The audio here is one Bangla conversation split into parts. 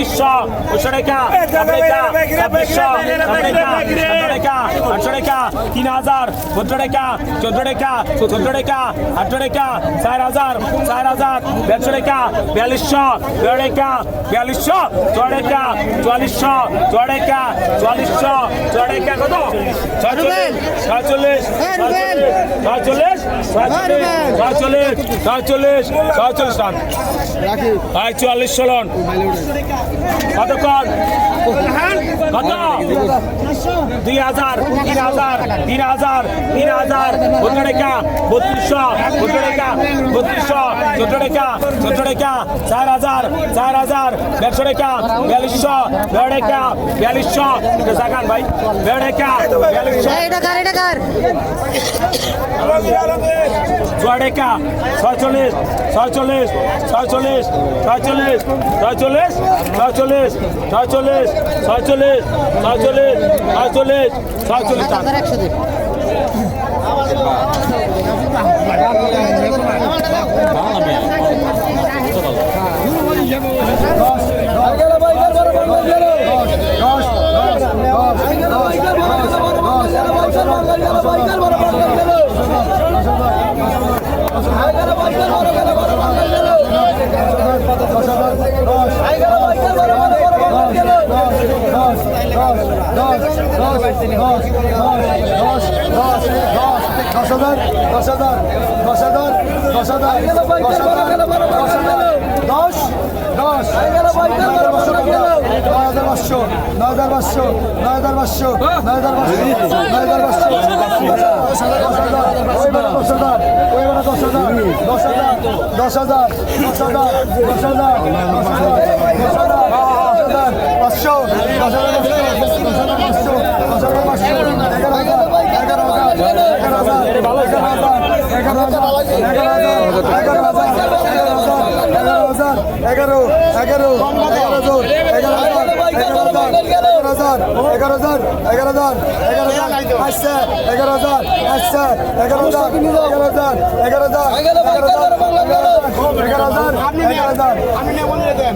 পঁচিশশো পঁচিশশো টাকা ছাব্বিশশো টাকা আটশো টাকা তিন হাজার চোদ্দ টাকা চোদ্দ টাকা চোদ্দ টাকা আটশো টাকা চার হাজার চার হাজার দেড়শো টাকা বিয়াল্লিশশো দেড় টাকা বিয়াল্লিশশো ছয় টাকা চুয়াল্লিশশো ছয় টাকা চুয়াল্লিশশো ছয় টাকা কত ছয়চল্লিশ ছয়চল্লিশ ছয়চল্লিশ ছয়চল্লিশ ছয়চল্লিশ ছয়চল্লিশ রান। ভাই, চুয়াল্লিশ ষোলন কতক্ষণ? কত? দুই হাজার, তিন হাজার তিন হাজার তিন হাজার চোদ্দ টাকা বত্রিশশো চোদ্দ টাকা বত্রিশশো চোদ্দ টাকা চোদ্দ টাকা চার হাজার চার হাজার দেড়শো টাকা বিয়াল্লিশশো দেড় টাকা বিয়াল্লিশশো। জাগান ভাই দেড় টাকা এটা কার এটা কার ছয় টাকা ছয়চল্লিশ ছয়চল্লিশ ছয়চল্লিশ ছয়চল্লিশ ছয়চল্লিশ ছয়চল্লিশ ছয়চল্লিশ ছয়চল্লিশ ছয়চল্লিশ ছয়চল্লিশ ছয়চল্লিশ টাকা আপনার একশো দিন দশ হাজার দশ হাজার দশ হাজার দশ হাজার দশ হাজার দশ হাজার দশ দশ নয় হাজার পাঁচশো নয় হাজার পাঁচশো নয় হাজার পাঁচশো নয় হাজার পাঁচশো নয় হাজার পাঁচশো দশ হাজার দশ হাজার ওইবারে দশ হাজার ওইবারে দশ হাজার দশ হাজার দশ হাজার দশ হাজার দশ হাজার দশ হাজার দশ হাজার পাঁচশো দশ হাজার পাঁচশো দশ হাজার পাঁচশো হাজার পাঁচশো হাজার এগারো হাজার এগারো হাজার এগারো হাজার এগারো হাজার হাজার এগারো হাজার এগারো এগারো হাজার এগারো হাজার এগারো হাজার হাজার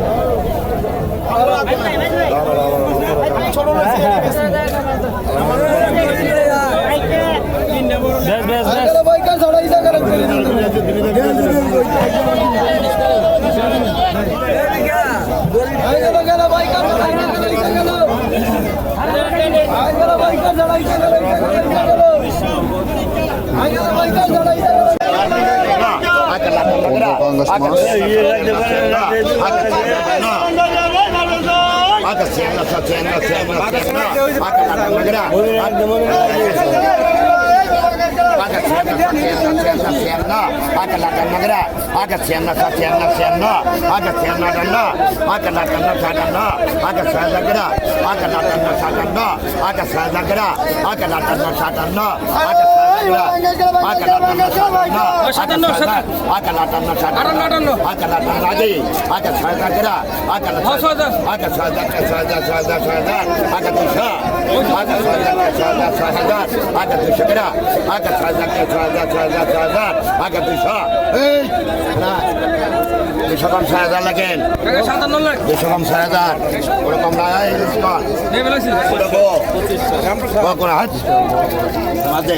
কংগ্রেস মানুষ Mata cena, só cena, দুশো কম ছয় হাজার লাগেন দুশো কম ছয় হাজার ওরকম না কোন হাত মাঝে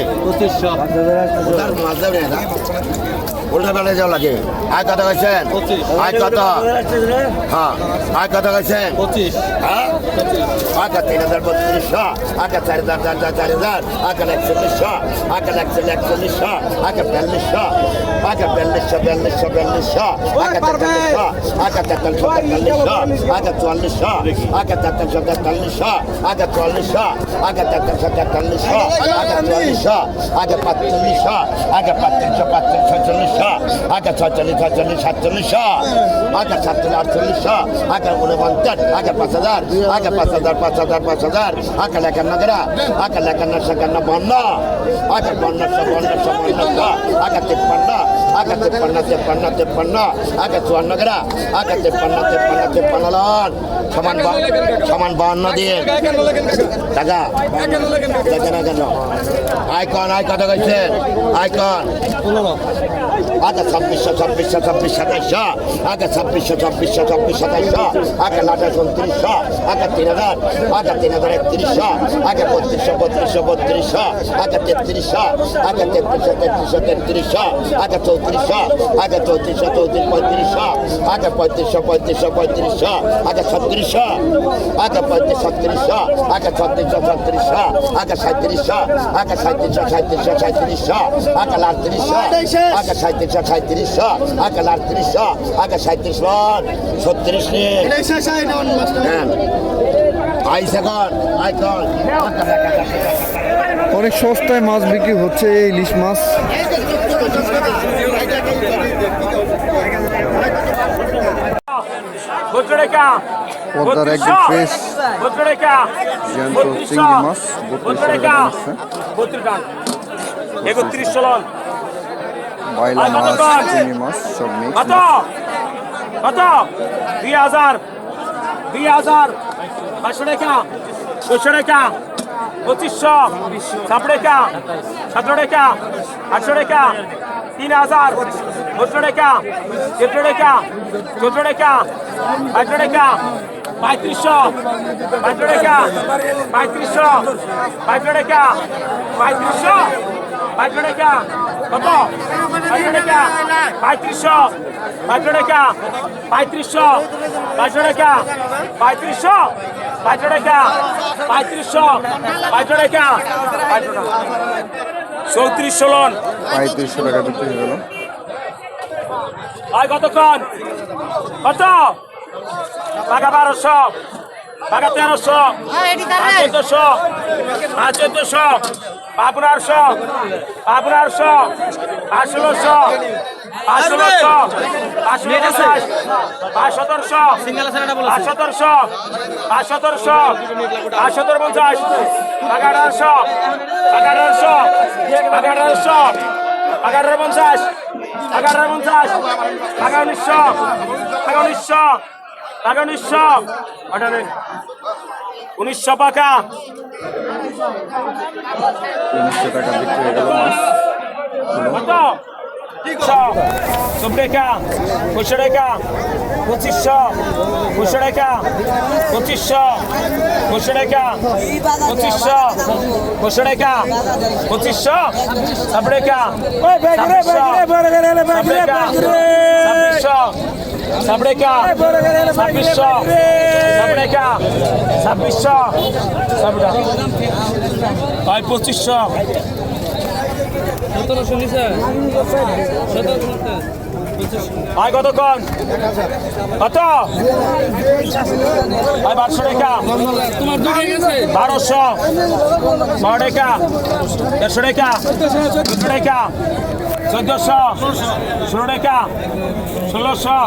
না উল্টা বেলা যাও লাগে আয় কত গেছেন আয় কত হ্যাঁ আয় কত গেছেন হ্যাঁ আচ্ছা তিন হাজার বত্রিশশো আচ্ছা চার হাজার চার হাজার চার হাজার আচ্ছা একচল্লিশশো আচ্ছা একচল্লিশ একচল্লিশশো আচ্ছা বিয়াল্লিশশো আচ্ছা বিয়াল্লিশশো বিয়াল্লিশশো বিয়াল্লিশশো আচ্ছা তেতাল্লিশশো আচ্ছা তেতাল্লিশশো তেতাল্লিশশো আচ্ছা চুয়াল্লিশশো আচ্ছা তেতাল্লিশশো তেতাল্লিশশো আচ্ছা চুয়াল্লিশশো আচ্ছা তেতাল্লিশশো তেতাল্লিশশো আচ্ছা চুয়াল্লিশশো আগে পাঁচচল্লিশ আগে পাঁচচল্লিশ পাঁচচল্লিশ ছয়চল্লিশ আগে ছয়চল্লিশ ছয়চল্লিশ সাতচল্লিশ আগে সাতচল্লিশ আটচল্লিশ আগে উনপঞ্চাশ আগে পাঁচ হাজার আগে পাঁচ হাজার পাঁচ হাজার পাঁচ হাজার আগে লেখান্ন গেরা আগে লেখান্ন সেখান্ন বন্ন আগে বন্যশ বন্যশ বন্যশ আগে তিপ্পান্ন আগে তিপ্পান্ন তিপ্পান্ন তিপ্পান্ন আগে চুয়ান্ন গেরা আগে তিপ্পান্ন তিপ্পান্ন তিপ্পান্ন সমান সমান বাহান্ন দিন টাকা। দেখেন না কেন আইকন আই কত গেছেন আইকন। আগে ছাব্বিশশো ছাব্বিশশো ছাব্বিশ সাতাইশশো। আগে ছাব্বিশশো ছাব্বিশশো ছাব্বিশ সাতাইশশো। আগে লাটাশ উনত্রিশশো। আগে তিন হাজার। আগে তিন হাজার একত্রিশশো। আগে বত্রিশশো বত্রিশশো বত্রিশশো। আগে তেত্রিশশো। আগে তেত্রিশশো তেত্রিশশো তেত্রিশশো। আগে চৌত্রিশশো। আগে চৌত্রিশশো, চৌত্রিশ, পঁয়ত্রিশশো। আগে পঁয়ত্রিশশো পঁয়ত্রিশশো পঁয়ত্রিশশো। আগে ছত্রিশশো আগে পঁয়ত্রিশ ছত্রিশশো আগে ছত্রিশশো ছত্রিশশো আগে সাঁত্রিশশো আগে সাঁত্রিশশো সাঁত্রিশশো সাঁত্রিশশো আগে আটত্রিশশো আগে সাঁত্রিশশো সাঁত্রিশশো আগে আটত্রিশশো আগে সাঁত্রিশ লন ছত্রিশ নিয়ে হ্যাঁ আইসেকন আইকন অনেক সস্তায় মাছ বিক্রি হচ্ছে এই ইলিশ মাছ পদ্মার একদম ভদ্ররেখা জ্যান্ত চিংড়ি মাছ, একত্রিশ চলন বাইলা মাছ? চিংড়ি মাছ সব মিক্স কত দুই হাজার দুই হাজার পাঁচশো টাকা ছশো টাকা পঁচিশশো সাত টাকা সতেরো টাকা আটশো টাকা তিন হাজার পনেরো টাকা চোদ্দ টাকা চোদ্দ টাকা আটশো টাকা পঁয়ত্রিশশো পাঁচশো টাকা পঁয়ত্রিশশো পাঁচশো টাকা পঁয়ত্রিশশো পাঁচশো টাকা কত পাঁচশো টাকা পঁয়ত্রিশশো পাঁচশো টাকা পঁয়ত্রিশশো পাঁচশো টাকা পঁয়ত্রিশশো পাঁচশো টাকা পঁয়ত্রিশশো পাঁচশো টাকা পাঁচশো টাকা চৌত্রিশশো লোন পঁয়ত্রিশশো টাকা হয়ে গেল হয় কতক্ষণ কত টাকা বারোশো টাকা তেরোশো চোদ্দশো পাঁচ চোদ্দশো পাঁচ পনেরোশো পাঁচ পনেরোশো পাঁচ ষোলোশো পাঁচ ষোলোশো পাঁচ পঞ্চাশ পাঁচ সতেরোশো পাঁচ সতেরোশো পাঁচ সতেরোশো পাঁচ সতেরো পঞ্চাশ টাকা আঠারোশো টাকা আঠারোশো টাকা আঠারোশো টাকা আঠারো পঞ্চাশ টাকা আঠারো পঞ্চাশ টাকা উনিশশো টাকা উনিশশো টাকা উনিশশো আঠারো উনিশশো পাকা উনিশশো টাকা বিক্রি হয়ে গেল কত? চব্বিশ টাকা পঁচিশশো টাকা পঁচিশশো পঁচিশশো টাকা পঁচিশশো পঁচিশশো টাকা পঁচিশশো পঁচিশশো টাকা পঁচিশশো ছাব্বিশ টাকা ছাব্বিশ টাকা ছাব্বিশশো ছাব্বিশ টাকা ছাব্বিশশো ছাব্বিশ টাকা ভাই কতক্ষণ? কত? ভাই বারোশো টাকা। বারোশো। বারো টাকা। দেড়শো টাকা। দুশো টাকা। চোদ্দশো। ষোলো টাকা। ষোলোশো।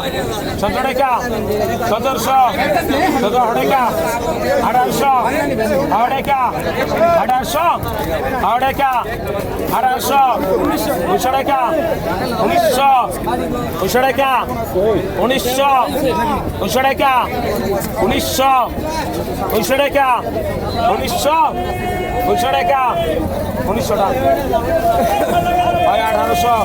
সতেরো টাকা। সতেরোশো। সতেরো টাকা। আঠারোশো। আঠারো টাকা। আঠারোশো। আঠারো টাকা আঠারোশো। উনিশশো টাকা উনিশশো উনিশশো টাকা উনিশশো উনিশশো টাকা উনিশশো উনিশশো টাকা উনিশশো উনিশশো টাকা উনিশশো টাকা হয় আঠারোশো